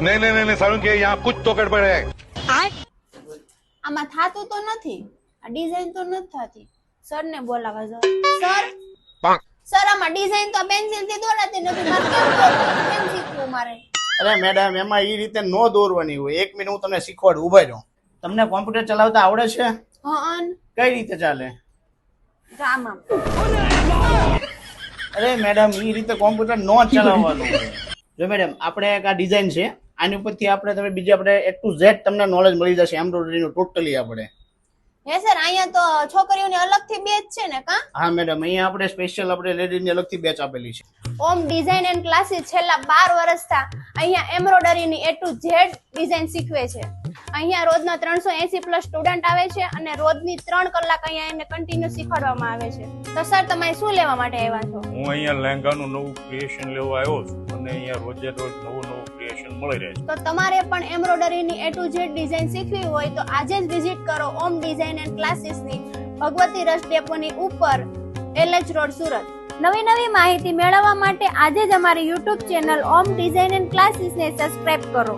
નહીં નહીં નહીં સારું કે યહાં કુછ તો ગડબડ હે આમાં થાતું તો નથી આ ડિઝાઇન તો નથી થતી સર ને બોલાવા જો સર સર આમાં ડિઝાઇન તો પેન્સિલથી દોરાતી નથી મારે કેમ શીખવું મારે. અરે મેડમ એમાં એ રીતે નો દોરવાની હોય. એક મિનિટ હું તમને શીખવાડું ઊભા રહો. તમને કોમ્પ્યુટર ચલાવતા આવડે છે? હન. કઈ રીતે ચાલે? ગામ અરે મેડમ એ રીતે કોમ્પ્યુટર નો ચલાવવાનું જો મેડમ આપણે એક આ ડિઝાઇન છે. આની ઉપરથી આપણે તમે બીજી આપણે એ ટુ ઝેડ તમને નોલેજ મળી જશે. એમ્બ્રોઇડરીનું ટોટલી આપણે. હે સર અહીંયા તો છોકરીઓની અલગથી બેચ છે ને કા? હા મેડમ અહીંયા આપણે સ્પેશિયલ આપણે લેડીઝની અલગથી બેચ આપેલી છે. ઓમ ડિઝાઇન એન્ડ ક્લાસીસ છેલ્લા બાર વર્ષથી અહીંયા એમ્બ્રોઇડરીની એ ટુ ઝેડ ડિઝાઇન શીખવે છે. અહીંયા રોજના ત્રણસો એસી પ્લસ સ્ટુડન્ટ આવે છે અને રોજની ત્રણ કલાક અહીંયા એને કન્ટિન્યુ શીખવાડવામાં આવે છે. તો સર તમે શું લેવા માટે આવ્યા છો? હું અહીંયા લહેંગાનું નવું ક્રિએશન લેવા આવ્યો છું અને અહીંયા રોજે રોજ નવું નવું ક્રિએશન મળી રહે છે. તો તમારે પણ એમ્બ્રોડરીની એ ટુ ઝેડ ડિઝાઇન શીખવી હોય તો આજે જ વિઝિટ કરો ઓમ ડિઝાઇન એન્ડ ક્લાસીસની ભગવતી રસ ડેપોની ઉપર એલએચ રોડ સુરત. નવી નવી માહિતી મેળવવા માટે આજે જ અમારી YouTube channel Om design and ક્લાસીસને subscribe કરો.